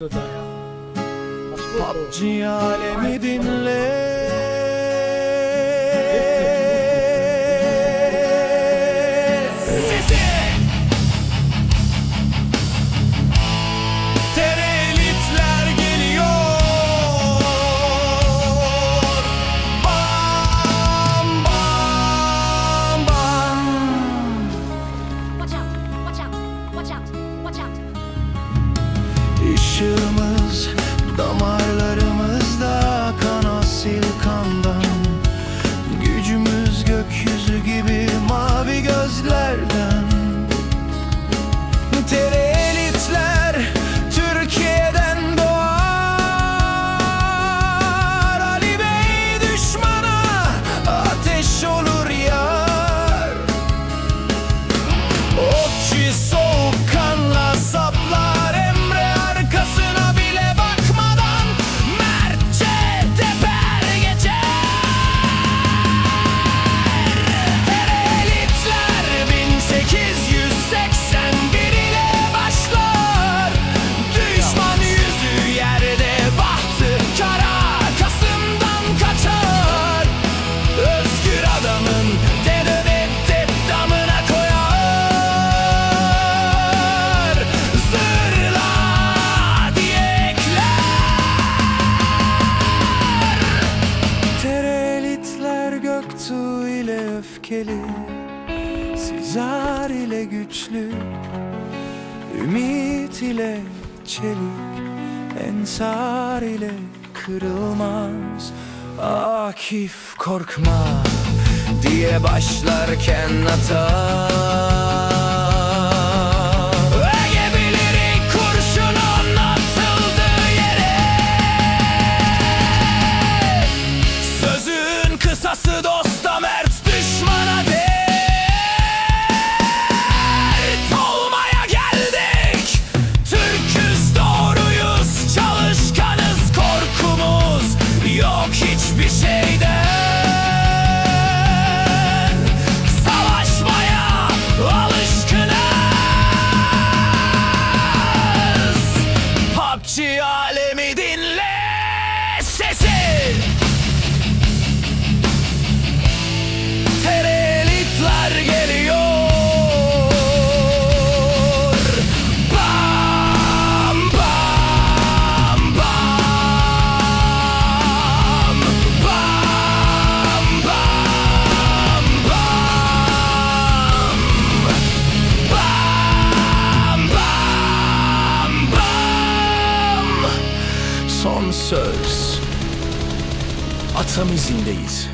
PUBG alemi dinle Işığımız damarlarımızda kan asil kandan. Gücümüz gökyüzü gibi Göktuğ ile öfkeli Sizar ile güçlü Ümit ile çelik Ensar ile kırılmaz Akif korkma diye başlarken atar Kısası dosta mert düşmana dert. Olmaya geldik. Türküz doğruyuz çalışkanız korkumuz yok hiçbir şeyden. Savaşmaya alışkınız. PUBG söz. Atam izindeyiz